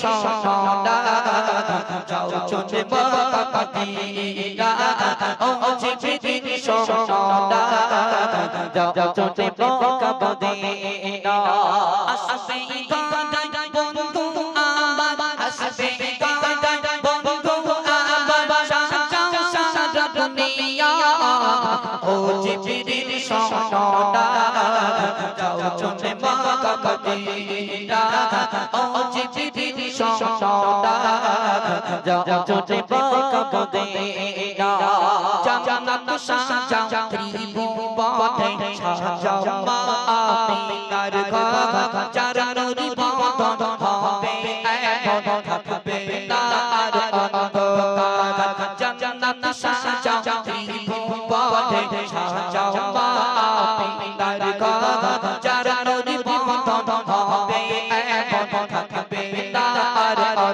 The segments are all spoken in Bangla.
সনা যাও চলে মদিনা ও জিবরিল সনা যাও চলে মদিনা আসবে গায় চলে মক্কা মদিনা ও জিবরিল সনা যাও চলে মক্কা মদিনা। জান্নাত সাজাও ত্রিভুবনে সাজাও মা আমিনার ঘর। চারণরি বন্ধন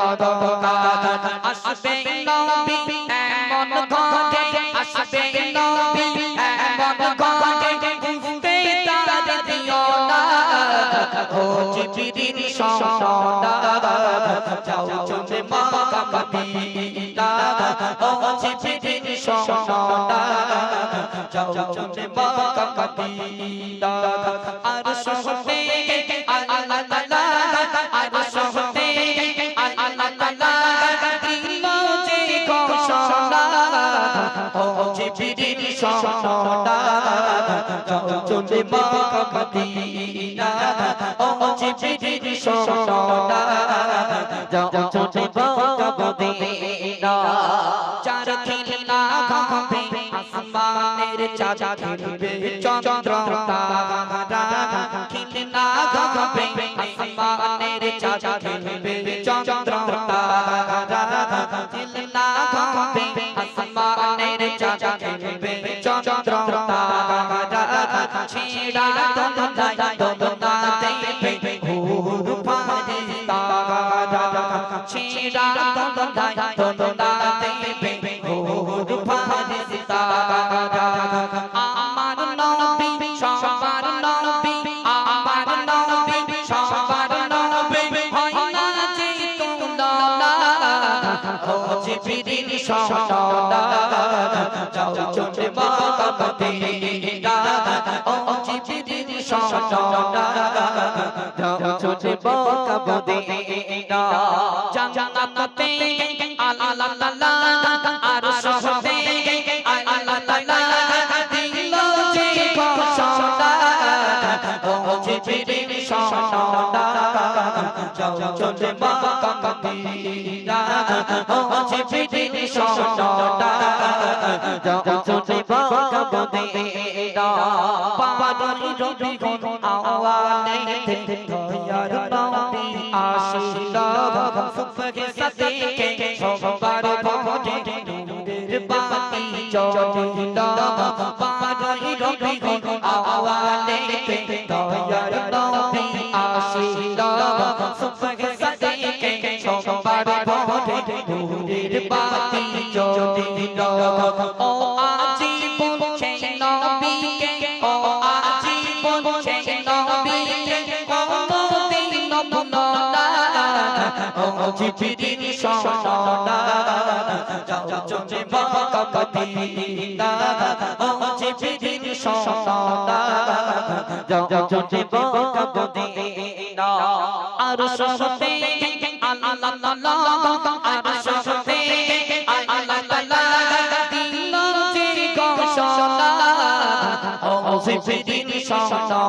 অন্ধকার আসবে নবী এমন ঘরে আসবে নবী এমন ঘরে বুঝতে তার দিও না ও জিবরিল সনা যাও চলে মক্কা মদিনা ও জিবরিল সনা যাও চলে মক্কা মদিনা আর সহতে ও জিবরিল চলে মক্কা মদিনা। ও জিবরিল সনা যাও চলে মক্কা মদিনা। চার খিলা ঘামবে আসমানের চাচা খেলবে চন্দ্র তারা খিলা ঘামবে আসমানের চাচা খেলবে চন্দ্র তারা খিলা ঘামবে ছেড়া দোলনায় দোলনা দেবে ঘুর পারে তারা ছেড়া দোলনায় দোলনা দেবে ঘুর পারে তারা আমার নবী সবার নবী আমার নবী সবার নবী হয় না যে তুলনা ও জিবরিল সনা যাও চলে মক্কা সনা যাও চলে মক্কা মদিনা জান্নাতে আল্লাহ তাআলা আর যাও চলে মক্কা মদিনা ও জিবরিল সনা যাও চলে মক্কা মদিনা পাওয়ারি রবি আওয়ানে দয়ার নবী আশিলা সুবহে সাদেকে সবার ভোরে নূরের বাতি জ্বলিলা। পাওয়ারি রবি সুবহে সাদেকে সবার ভোরে নূরের বাতি জ্বলিলা ও আজি বলছে নবীকে ও আজি বলছে নবীকে কোনদিন ভুলো না ও জিবরিল সনা যাও চলে মক্কা মদিনা ও জিবরিল সনা যাও চলে মক্কা মদিনা আর সহতে আল্লাহ তাআলা আর সহতে আল্লাহ তাআলা দিল যে ঘোষণা ও জিবরিল সনা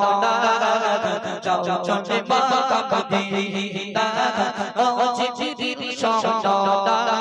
যাও চলে মক্কা মদিনা ও জিবরিল সনা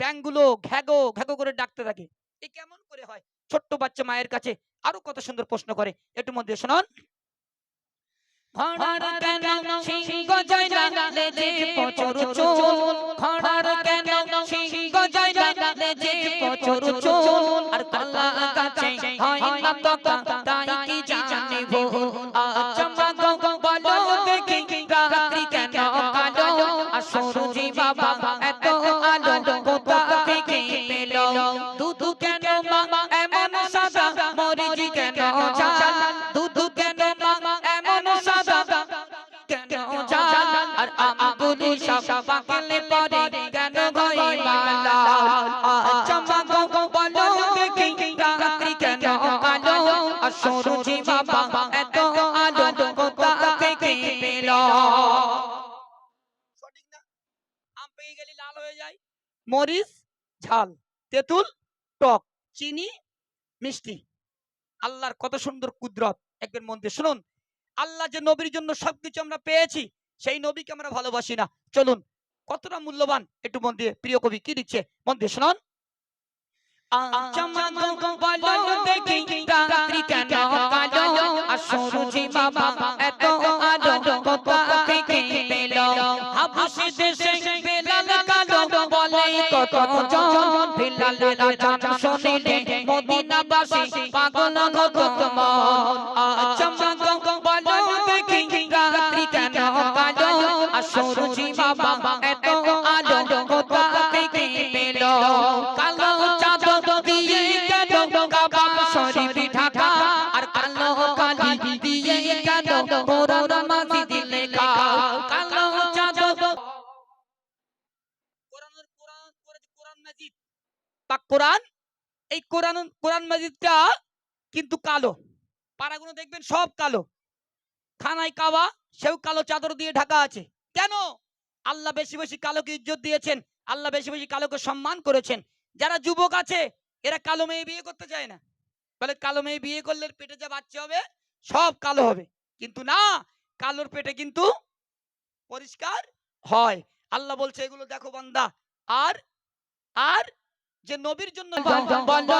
ব্যাঙগুলো ঘ্যাগো ঘ্যাগো করে ডাকতে থাকে। এ কেমন করে হয়? ছোট্ট বাচ্চা মায়ের কাছে আরও কত সুন্দর প্রশ্ন করে। একটু মধ্যে শুনুন। খড়ার কেন সিংহ জয় না লেজে প্রচুর চুল? খড়ার কেন সিংহ জয় না লেজে প্রচুর চুল? আর কলা গাছে হয় না তো তাই কি জানি ভুল চমক বলো। আর আমগুলি পরে মালা বলো রাত্রি কেন সূর্যি বাবা এত আলো, কোথা থেকে সঠিক না? আম পেয়ে গেলে, লাল হয়ে যায় মরিচ, ঝাল, তেঁতুল, টক, চিনি, মিষ্টি। আল্লাহর কত সুন্দর কুদরত। একবার মন দিয়ে শুনুন। আল্লাহ যে নবীর জন্য সবকিছু আমরা পেয়েছি সেই নবীকে আমরা ভালোবাসি না। চলুন কতটা মূল্যবান একটু মন দিয়ে প্রিয় কবি কি দিচ্ছে? মন দিয়ে শুনুন। দেখি এই কোরআন কোরআন মাজিদটা কিন্তু কালো পাড়াগুলো দেখবেন সব কালো খানায় কাবা সেও কালো চাদর দিয়ে ঢাকা আছে কেন আল্লাহ বেশি বেশি কালোকে ইজ্জত দিয়েছেন, আল্লাহ বেশি বেশি কালোকে সম্মান করেছেন। যারা যুবক আছে, এরা কালো মেয়ে বিয়ে করতে চায় না। বলে কালো মেয়ে বিয়ে করলে পেটে যা বাচ্চা হবে, সব কালো হবে। কিন্তু না, কালোর পেটে কিন্তু পরিষ্কার হয়। আল্লাহ বলছে, এগুলো দেখো বান্দা, আর আর যে নবীর জন্য বলো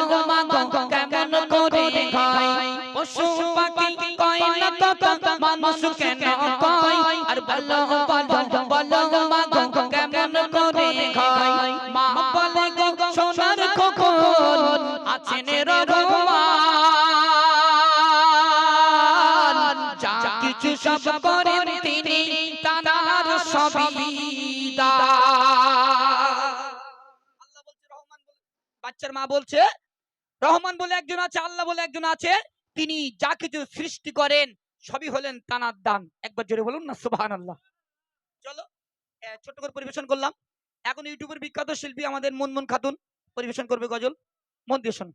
কেমন করে খাই পশু পাখি কয় না তত মানুষ কেন কয় আর বলো বলো বলো মাগো কেমন করে খাই মা বলে গো সোনার খোকন আছেন রহমান যা কিছু সব করেন তিনি তানার সবই দান বাচ্চার মা বলছে, রহমান বলে একজন আছে, আল্লাহ বলে একজন আছে, তিনি যা কিছু সৃষ্টি করেন, সবই হলেন তানার দান। একবার জোরে বলুন না সুবাহ আল্লাহ চলো ছোট করে পরিবেশন করলাম। এখন ইউটিউবের বিখ্যাত শিল্পী আমাদের মনমন খাতুন। পরিবেশন করবে গজল। মন দিয়ে শোনো।